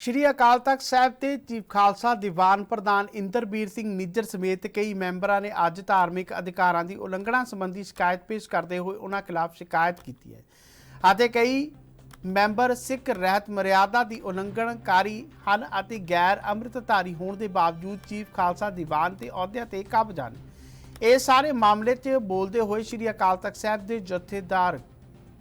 ਸ਼੍ਰੀ ਅਕਾਲ ਤਖਤ ਸਾਹਿਬ ਤੇ ਚੀਫ ਖਾਲਸਾ ਦੀਵਾਨ ਪ੍ਰਧਾਨ ਇੰਦਰਬੀਰ ਸਿੰਘ ਨਿੱਜਰ ਸਮੇਤ ਕਈ ਮੈਂਬਰਾਂ ਨੇ ਅੱਜ ਧਾਰਮਿਕ ਅਧਿਕਾਰਾਂ ਦੀ ਉਲੰਘਣਾ ਸੰਬੰਧੀ ਸ਼ਿਕਾਇਤ ਪੇਸ਼ ਕਰਦੇ ਹੋਏ ਉਹਨਾਂ ਖਿਲਾਫ ਸ਼ਿਕਾਇਤ ਕੀਤੀ ਹੈ ਅਤੇ ਕਈ ਮੈਂਬਰ ਸਿੱਖ ਰਹਿਤ ਮਰਿਆਦਾ ਦੀ ਉਲੰਘਣਕਾਰੀ ਹਨ ਅਤੇ ਗੈਰ ਅੰਮ੍ਰਿਤਧਾਰੀ ਹੋਣ ਦੇ ਬਾਵਜੂਦ ਚੀਫ ਖਾਲਸਾ ਦੀਵਾਨ ਤੇ ਅਹੁਦਿਆਂ ਤੇ ਕਾਬਜ਼ ਹਨ ਇਹ ਸਾਰੇ ਮਾਮਲੇ 'ਚ ਬੋਲਦੇ ਹੋਏ ਸ਼੍ਰੀ ਅਕਾਲ ਤਖਤ ਸਾਹਿਬ ਦੇ ਜਥੇਦਾਰ,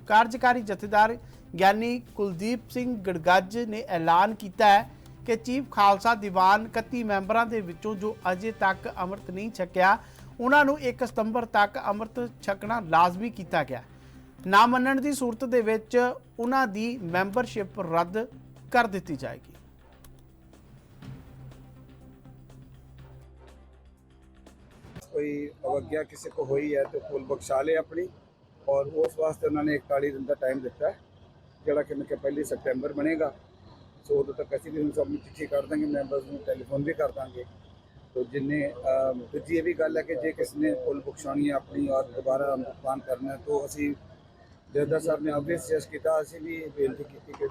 ਕਾਰਜਕਾਰੀ ਜਥੇਦਾਰ ਗਿਆਨੀ ਕੁਲਦੀਪ ਸਿੰਘ ਗੜਗੱਜ ਨੇ ਐਲਾਨ ਕੀਤਾ ਹੈ ਕਿ ਚੀਫ ਖਾਲਸਾ ਦੀਵਾਨ 31 ਮੈਂਬਰਾਂ ਦੇ ਵਿੱਚੋਂ ਜੋ ਅਜੇ ਤੱਕ ਅੰਮ੍ਰਿਤ ਨਹੀਂ ਛਕਿਆ ਉਹਨਾਂ ਨੂੰ 1 ਸਤੰਬਰ ਤੱਕ ਅੰਮ੍ਰਿਤ ਛਕਣਾ ਲਾਜ਼ਮੀ ਕੀਤਾ ਗਿਆ ਨਾ ਮੰਨਣ ਦੀ ਸੂਰਤ ਦੇ ਵਿੱਚ ਉਹਨਾਂ ਦੀ ਮੈਂਬਰਸ਼ਿਪ ਰੱਦ ਕਰ ਦਿੱਤੀ ਜਾਏਗੀ कोई अवज्ञा किसी को हुई है तो फुल बख्शा ले अपनी और उस वास्ते उन्होंने 41 दिन का टाइम दिता है ਜਿਹੜਾ ਕਿ ਮੈਂ ਕਿ ਪਹਿਲੀ ਸਪਟੈਂਬਰ ਬਣੇਗਾ, ਸੋ ਉਦੋਂ ਤੱਕ ਅਸੀਂ ਵੀ ਹੁਣ ਸਭ ਨੂੰ ਚਿੱਠੀ ਕਰ ਦਾਂਗੇ, ਮੈਂਬਰਸ ਨੂੰ ਟੈਲੀਫੋਨ ਵੀ ਕਰ ਦਾਂਗੇ। ਤੋ ਜਿੰਨੇ ਦੂਜੀ ਇਹ ਵੀ ਗੱਲ ਹੈ ਕਿ ਜੇ ਕਿਸ ਨੇ ਪੁਲ ਬੁਖਸ਼ਾਣੀ ਆਪਣੀ ਔਰ ਦੁਬਾਰਾ ਪਾਨ ਕਰਨਾ ਹੈ, ਤਾਂ ਅਸੀਂ ਜੱਦਾ ਸਾਹਿਬ ਨੇ ਆਬਵੀਅਸ ਸੁਜੈਸਟ ਕੀਤਾ, ਅਸੀਂ ਵੀ ਬੇਨਤੀ ਕੀਤੀ ਕਿ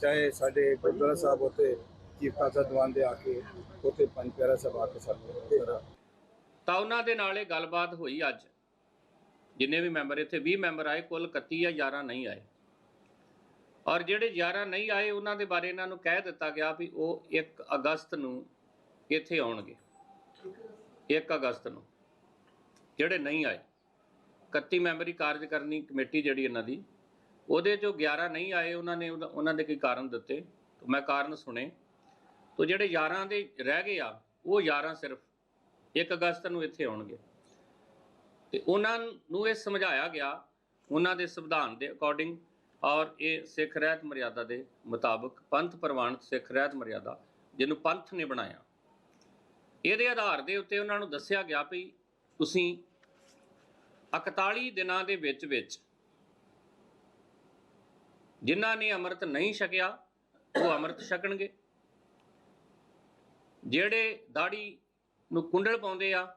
ਚਾਹੇ ਸਾਡੇ ਗੁਰਦੁਆਰਾ ਸਾਹਿਬ ਉੱਤੇ ਚੀਫ ਖਾਲਸਾ ਦੀਵਾਨ ਦੇ ਆ ਕੇ ਉੱਥੇ ਪੰਜ ਪਿਆਰਾ ਸਾਹਿਬ ਆ ਕੇ ਸਾਨੂੰ ਤਾਂ ਉਹਨਾਂ ਦੇ ਨਾਲ ਇਹ ਗੱਲਬਾਤ ਹੋਈ ਅੱਜ। ਜਿੰਨੇ ਵੀ ਮੈਂਬਰ ਇੱਥੇ 20 ਮੈਂਬਰ ਆਏ, ਕੁੱਲ 31 ਜਾਂ 11 ਨਹੀਂ ਆਏ। ਔਰ ਜਿਹੜੇ 11 ਨਹੀਂ ਆਏ, ਉਹਨਾਂ ਦੇ ਬਾਰੇ ਇਹਨਾਂ ਨੂੰ ਕਹਿ ਦਿੱਤਾ ਗਿਆ ਵੀ ਉਹ 1 ਅਗਸਤ ਨੂੰ ਇੱਥੇ ਆਉਣਗੇ। 1 ਅਗਸਤ ਨੂੰ। ਜਿਹੜੇ ਨਹੀਂ ਆਏ 31 ਮੈਂਬਰੀ ਕਾਰਜਕਾਰਨੀ ਕਮੇਟੀ ਜਿਹੜੀ ਇਹਨਾਂ ਦੀ, ਉਹਦੇ ਚੋਂ 11 ਨਹੀਂ ਆਏ, ਉਹਨਾਂ ਨੇ ਉਹਨਾਂ ਦੇ ਕੀ ਕਾਰਨ ਦਿੱਤੇ। ਤਾਂ ਮੈਂ ਕਾਰਨ ਸੁਣੇ। ਤੋਂ ਜਿਹੜੇ 11 ਦੇ ਰਹਿ ਗਏ ਆ, ਉਹ 11 ਸਿਰਫ 1 ਅਗਸਤ ਨੂੰ ਇੱਥੇ ਆਉਣਗੇ। ਤੇ ਉਹਨਾਂ ਨੂੰ ਇਹ ਸਮਝਾਇਆ ਗਿਆ, ਉਹਨਾਂ ਦੇ ਸੰਵਿਧਾਨ ਦੇ ਅਕੋਰਡਿੰਗ ਔਰ ਇਹ ਸਿੱਖ ਰਹਿਤ ਮਰਿਆਦਾ ਦੇ ਮੁਤਾਬਕ ਪੰਥ ਪ੍ਰਵਾਨਿਤ ਸਿੱਖ ਰਹਿਤ ਮਰਿਆਦਾ ਜਿਹਨੂੰ ਪੰਥ ਨੇ ਬਣਾਇਆ। ਇਹਦੇ ਆਧਾਰ ਦੇ ਉੱਤੇ ਉਹਨਾਂ ਨੂੰ ਦੱਸਿਆ ਗਿਆ ਵੀ ਤੁਸੀਂ 41 ਦਿਨਾਂ ਦੇ ਵਿੱਚ ਵਿੱਚ ਜਿਨ੍ਹਾਂ ਨੇ ਅੰਮ੍ਰਿਤ ਨਹੀਂ ਛਕਿਆ, ਉਹ ਅੰਮ੍ਰਿਤ ਛਕਣਗੇ। ਜਿਹੜੇ ਦਾੜੀ ਨੂੰ ਕੁੰਡਲ ਪਾਉਂਦੇ ਆ,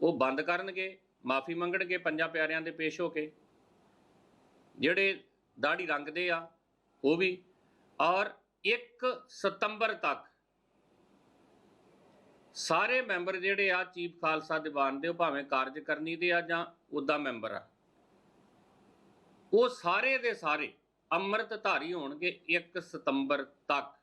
ਉਹ ਬੰਦ ਕਰਨਗੇ, ਮਾਫੀ ਮੰਗਣਗੇ ਪੰਜਾਂ ਪਿਆਰਿਆਂ ਦੇ ਪੇਸ਼ ਹੋ ਕੇ। ਜਿਹੜੇ ਦਾੜੀ ਰੰਗਦੇ ਆ, ਉਹ ਵੀ। ਔਰ 1 ਸਤੰਬਰ ਤੱਕ ਸਾਰੇ ਮੈਂਬਰ ਜਿਹੜੇ ਆ, ਚੀਫ ਖਾਲਸਾ ਦੀਵਾਨ ਦੇ, ਉਹ ਭਾਵੇਂ ਕਾਰਜ ਕਰਨੀ ਦੇ ਆ ਜਾਂ ਉਹਦਾ ਮੈਂਬਰ ਆ, ਉਹ ਸਾਰੇ ਦੇ ਸਾਰੇ ਅੰਮ੍ਰਿਤ ਧਾਰੀ ਹੋਣਗੇ 1 ਸਤੰਬਰ ਤੱਕ।